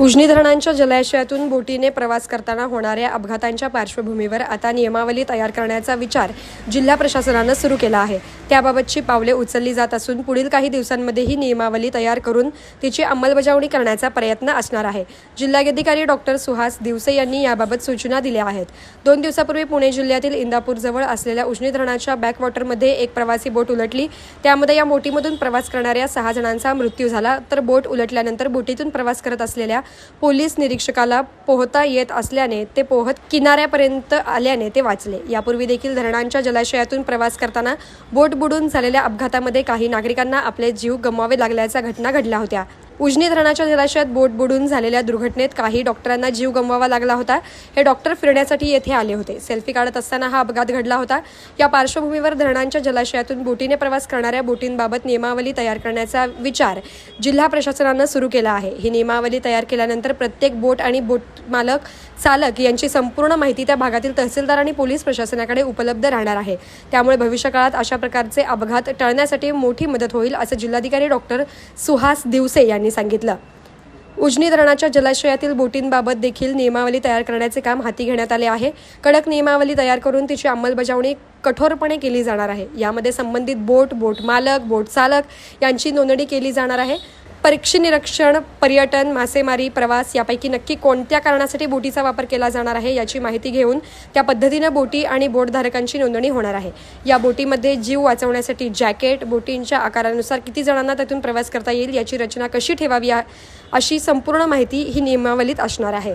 उजनी धरणांच्या जलाशयातून बोटीने प्रवास करताना होणाऱ्या अपघातांच्या पार्श्वभूमीवर आता नियमावली तयार करण्याचा विचार जिल्हा प्रशासनानं सुरू केला आहे. त्याबाबतची पावले उचलली जात असून पुढील काही दिवसांमध्ये ही नियमावली तयार करून तिची अंमलबजावणी करण्याचा प्रयत्न असणार आहे. जिल्हाधिकारी डॉक्टर सुहास दिवसे यांनी याबाबत सूचना दिल्या आहेत. दोन दिवसापूर्वी पुणे जिल्ह्यातील इंदापूरजवळ असलेल्या उजनी धरणाच्या बॅकवॉटरमध्ये एक प्रवासी बोट उलटली. त्यामध्ये या बोटीमधून प्रवास करणाऱ्या सहा जणांचा मृत्यू झाला. तर बोट उलटल्यानंतर बोटीतून प्रवास करत असलेल्या पोलीस निरीक्षकाला पोहता येत असल्याने ते पोहत किनाऱ्यापर्यंत आल्याने ते वाचले. यापूर्वी देखील धरणांच्या जलाशयातून प्रवास करताना बोट बुडून झालेल्या अपघातामध्ये काही नागरिकांना आपले जीव गमवावे लागल्याच्या घटना घडल्या होत्या. उजनी धरणाच्या जलाशयात बोट बुडून झालेल्या दुर्घटनेत काही डॉक्टरांना जीव गमवावा लागला होता. हे डॉक्टर फिरण्यासाठी येथे आले होते. सेल्फी काढत असताना हा अपघात घडला होता. या पार्श्वभूमीवर धरणांच्या जलाशयातून बोटीने प्रवास करणाऱ्या बोटींबाबत नियमावली तयार करण्याचा विचार जिल्हा प्रशासनानं सुरू केला आहे. ही नियमावली तयार केल्यानंतर प्रत्येक बोट आणि बोट मालक चालक यांची संपूर्ण माहिती त्या भागातील तहसीलदार आणि पोलीस प्रशासनाकडे उपलब्ध राहणार आहे. त्यामुळे भविष्यकाळात अशा प्रकारचे अपघात टळण्यासाठी मोठी मदत होईल असं जिल्हाधिकारी डॉक्टर सुहास दिवसे यांनी सांगितलं. उजनी धरणाच्या जलाशयातील बोटींबाबत देखील नियमावली तयार करण्याचे काम हाती घेण्यात आले आहे. कडक नियमावली तयार करून तिची अंमलबजावणी कठोरपणे केली जाणार आहे. यामध्ये संबंधित बोट बोट मालक बोट चालक यांची नोंदणी केली जाणार आहे. परीक्षी निरीक्षण पर्यटन मासेमारी प्रवास यापैकी नक्की कोणत्या कारणासाठी बोटीचा वापर केला जाणार आहे याची माहिती घेऊन त्या पद्धतीनं बोटी आणि बोटधारकांची नोंदणी होणार आहे. या बोटीमध्ये जीव वाचवण्यासाठी जॅकेट बोटींच्या आकारानुसार किती जणांना त्यातून प्रवास करता येईल याची रचना कशी ठेवावी अशी संपूर्ण माहिती ही नियमावलीत असणार आहे.